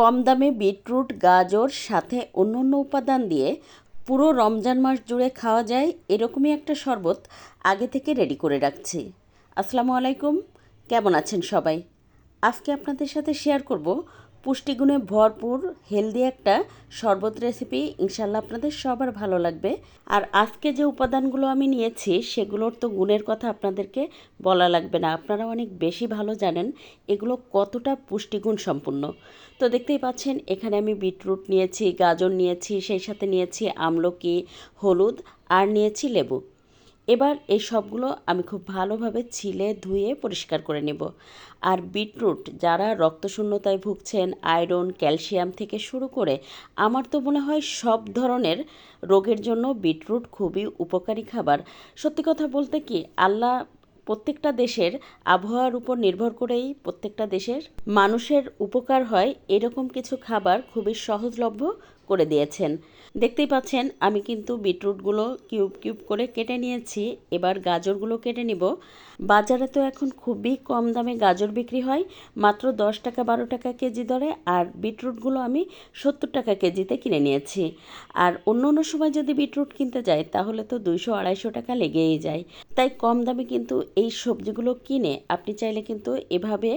কম দামে বিটরুট, গাজর, সাথে অন্য অন্য উপাদান দিয়ে পুরো রমজান মাস জুড়ে খাওয়া যায়, এরকমই একটা শরবত আগে থেকে রেডি করে রাখছি। আসসালামু আলাইকুম, কেমন আছেন সবাই? আজকে আপনাদের সাথে শেয়ার করব পুষ্টিগুণে ভরপুর হেলদি একটা শরবত রেসিপি ইনশাল্লাহ আপনাদের সবার ভালো লাগবে। আর আজকে যে উপাদানগুলো আমি নিয়েছি, সেগুলোর তো গুণের কথা আপনাদেরকে বলা লাগবে না। আপনারা অনেক বেশি ভালো জানেন এগুলো কতটা পুষ্টিগুণ সম্পূর্ণ। তো দেখতেই পাচ্ছেন, এখানে আমি বিটরুট নিয়েছি, গাজর নিয়েছি, সেই সাথে নিয়েছি আমলকি, হলুদ, আর নিয়েছি লেবু। এবার এই সবগুলো আমি খুব ভালোভাবে ছিলে, ধুয়ে পরিষ্কার করে নেব। আর বিটরুট যারা রক্তশূন্যতায় ভুগছেন, আয়রন, ক্যালসিয়াম থেকে শুরু করে, আমার তো মনে হয় সব ধরনের রোগের জন্য বিটরুট খুবই উপকারী খাবার। সত্যি কথা বলতে কি, আল্লাহ প্রত্যেকটা দেশের আবহাওয়ার উপর নির্ভর করেই প্রত্যেকটা দেশের মানুষের উপকার হয়। এরকম কিছু খাবার খুবই সহজলভ্য করে দিয়েছেন। দেখতেই পাচ্ছেন, আমি কিন্তু বিটরুটগুলো কিউব কিউব করে কেটে নিয়েছি। এবার গাজরগুলো কেটে নিব। বাজারে তো এখন খুবই কম দামে গাজর বিক্রি হয়। মাত্র দশ টাকা বারো টাকা কেজি দরে আর বিটরুটগুলো আমি সত্তর টাকা কেজিতে কিনে নিয়েছি। আর অন্য অন্য সময় যদি বিটরুট কিনতে যাই, তাহলে তো দুইশো, আড়াইশো টাকা লেগেই যায়। তাই কম দামে কিন্তু এই সবজিগুলো কিনে আপনি চাইলে কিন্তু এভাবে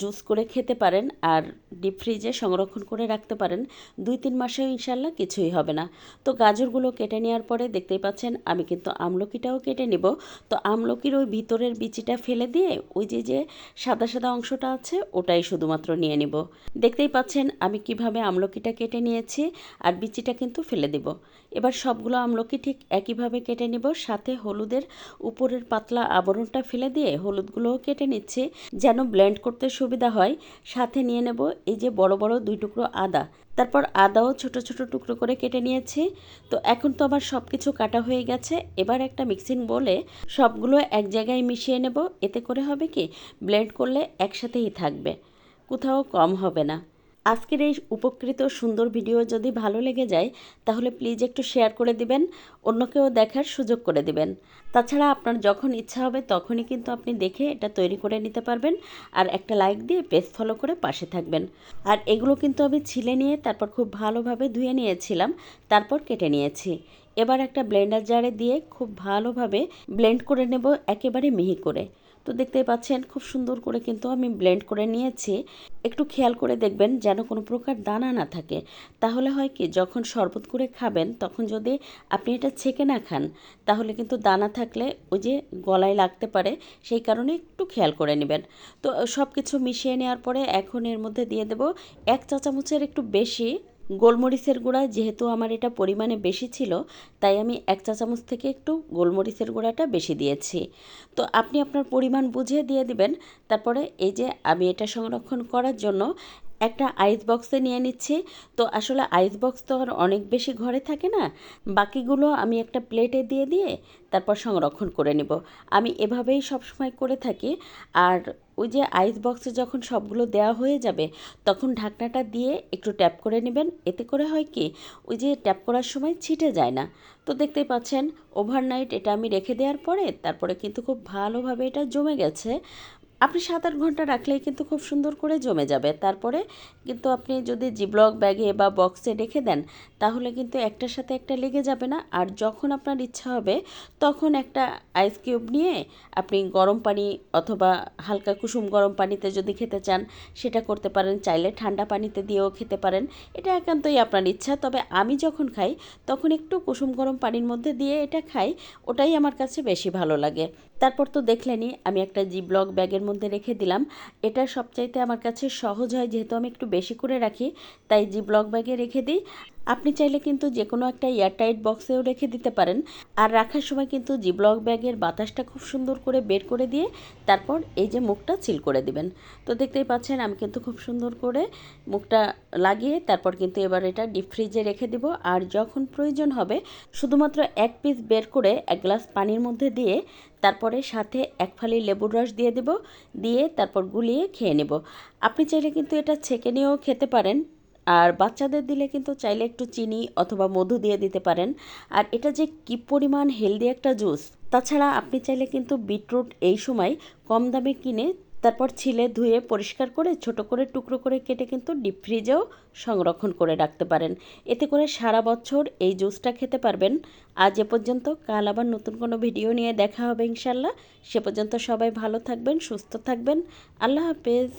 জুস করে খেতে পারেন আর ডিপ ফ্রিজে সংরক্ষণ করে রাখতে পারেন। দুই, তিন মাসেও ইনশাল্লাহ কিছুই হবে না। তো গাজরগুলো কেটে নেওয়ার পরে দেখতেই পাচ্ছেন, আমি কিন্তু আমলকিটাও কেটে নেব। তো আমলকির ওই ভিতরের বিচিটা ফেলে দিয়ে ওই যে যে সাদা সাদা অংশটা আছে, ওটাই শুধুমাত্র নিয়ে নিব। দেখতেই পাচ্ছেন, আমি কীভাবে আমলকিটা কেটে নিয়েছি আর বিচিটা কিন্তু ফেলে দেব। এবার সবগুলো আমলকি ঠিক একইভাবে কেটে নিব, সাথে হলুদের উপরের পাতলা আবরণটা ফেলে দিয়ে হলুদগুলোও কেটে নিচ্ছে, যেন ব্লেন্ড করতে সুবিধা হয়। সাথে নিয়ে নেব এই যে বড় বড় দুই টুকরো আদা। তারপর আদাও ছোট ছোট টুকরো করে কেটে নিয়েছি। তো এখন তো আমার সব কিছু কাটা হয়ে গেছে। এবার একটা মিক্সিং বলে সবগুলো এক জায়গায় মিশিয়ে নেব। এতে করে হবে কি? ব্লেন্ড করলে একসাথেই থাকবে। কোথাও কম হবে না। আজকের এই উপকৃত সুন্দর ভিডিও যদি ভালো লেগে যায়, তাহলে প্লিজ একটু শেয়ার করে দিবেন, অন্যকেও দেখার সুযোগ করে দিবেন। তাছাড়া আপনার যখন ইচ্ছা হবে, তখনই কিন্তু আপনি দেখে এটা তৈরি করে নিতে পারবেন আর একটা লাইক দিয়ে পেজ ফলো করে পাশে থাকবেন। আর এগুলো কিন্তু আমি ছিলে নিয়ে তারপর খুব ভালোভাবে ধুয়ে নিয়েছিলাম, তারপর কেটে নিয়েছি। এবার একটা ব্লেন্ডার জারে দিয়ে খুব ভালোভাবে ব্লেন্ড করে নেব একেবারে মিহি করে। তো দেখতে পাচ্ছেন, খুব সুন্দর করে কিন্তু আমি ব্লেন্ড করে নিয়েছি। একটু খেয়াল করে দেখবেন যেন কোনো প্রকার দানা না থাকে। তাহলে হয় কি, যখন শরবত করে খাবেন, তখন যদি আপনি এটা ছেঁকে না খান, তাহলে কিন্তু দানা থাকলে ওই যে গলায় লাগতে পারে, সেই কারণে একটু খেয়াল করে নেবেন। তো সব কিছু মিশিয়ে নেওয়ার পরে এখন এর মধ্যে দিয়ে দেব এক চা চামচের একটু বেশি গোলমরিচের গুঁড়া যেহেতু আমার এটা পরিমাণে বেশি ছিল, তাই আমি এক চা চামচ থেকে একটু গোলমরিচের গুঁড়াটা বেশি দিয়েছি। তো আপনি আপনার পরিমাণ বুঝিয়ে দিয়ে দিবেন, তারপরে এই যে আমি এটা সংরক্ষণ করার জন্য একটা আইস বক্সে নিয়ে নিচ্ছি। তো আসলে আইস বক্স তো আর অনেক বেশি ঘরে থাকে না। বাকিগুলো আমি একটা প্লেটে দিয়ে দিয়ে তারপর সংরক্ষণ করে নেব। আমি এভাবেই সবসময় করে থাকি। আর ওই যে আইস বক্সে যখন সবগুলো দেওয়া হয়ে যাবে, তখন ঢাকনাটা দিয়ে একটু ট্যাপ করে নেবেন। এতে করে হয় কি, ওই যে ট্যাপ করার সময় ছিটে যায় না। তো দেখতেই পাচ্ছেন ওভারনাইট এটা আমি রেখে দেওয়ার পরে তারপরে কিন্তু খুব ভালোভাবে এটা জমে গেছে। আপনি সাত আট ঘণ্টা রাখলেই কিন্তু খুব সুন্দর করে জমে যাবে। তারপরে কিন্তু আপনি যদি জিব্লক ব্যাগে বা বক্সে রেখে দেন, তাহলে কিন্তু একটার সাথে একটা লেগে যাবে না। আর যখন আপনার ইচ্ছা হবে, তখন একটা আইস কিউব নিয়ে আপনি গরম পানি অথবা হালকা কুসুম গরম পানিতে যদি খেতে চান, সেটা করতে পারেন। চাইলে ঠান্ডা পানিতে দিয়েও খেতে পারেন। এটা একান্তই আপনার ইচ্ছা। তবে আমি যখন খাই, তখন একটু কুসুম গরম পানির মধ্যে দিয়ে এটা খাই, ওটাই আমার কাছে বেশি ভালো লাগে। তারপর তো দেখলেনি আমি একটা জিব্লক ব্যাগের মধ্যে রেখে দিলাম। এটা সবচাইতে আমার কাছে সহজ হয়, যেহেতু আমি একটু বেশি করে রাখি, তাই জিব্লক ব্যাগে রেখে দিই। আপনি চাইলে কিন্তু যে কোনো একটা এয়ারটাইট বক্সেও রেখে দিতে পারেন। আর রাখার সময় কিন্তু জিব্লক ব্যাগের বাতাসটা খুব সুন্দর করে বের করে দিয়ে তারপর এই যে মুখটা চিল করে দিবেন। তো দেখতেই পাচ্ছেন আমি কিন্তু খুব সুন্দর করে মুখটা লাগিয়ে তারপর কিন্তু এবার এটা ডিপ ফ্রিজে রেখে দিব। আর যখন প্রয়োজন হবে, শুধুমাত্র এক পিস বের করে এক গ্লাস পানির মধ্যে দিয়ে তারপরে সাথে এক ফালি লেবুর রস দিয়ে দেব। দিয়ে তারপর গুলিয়ে খেয়ে নেব। আপনি চাইলে কিন্তু এটা ছেঁকে নিয়েও খেতে পারেন। আর বাচ্চাদের দিলে কিন্তু চাইলে একটু চিনি অথবা মধু দিয়ে দিতে পারেন। আর এটা যে কী পরিমাণ হেলদি একটা জুস তাছাড়া আপনি চাইলে কিন্তু বিটরুট এই সময় কম দামে কিনে তারপর ছিলে ধুয়ে পরিষ্কার করে ছোট করে টুকরো করে কেটে কিন্তু ডিপ ফ্রিজেও সংরক্ষণ করে রাখতে পারেন। এতে করে সারা বছর এই জুসটা খেতে পারবেন। আজ এ পর্যন্ত, কাল আবার নতুন কোনো ভিডিও নিয়ে দেখা হবে ইনশাল্লাহ সে পর্যন্ত সবাই ভালো থাকবেন, সুস্থ থাকবেন। আল্লাহ হাফেজ।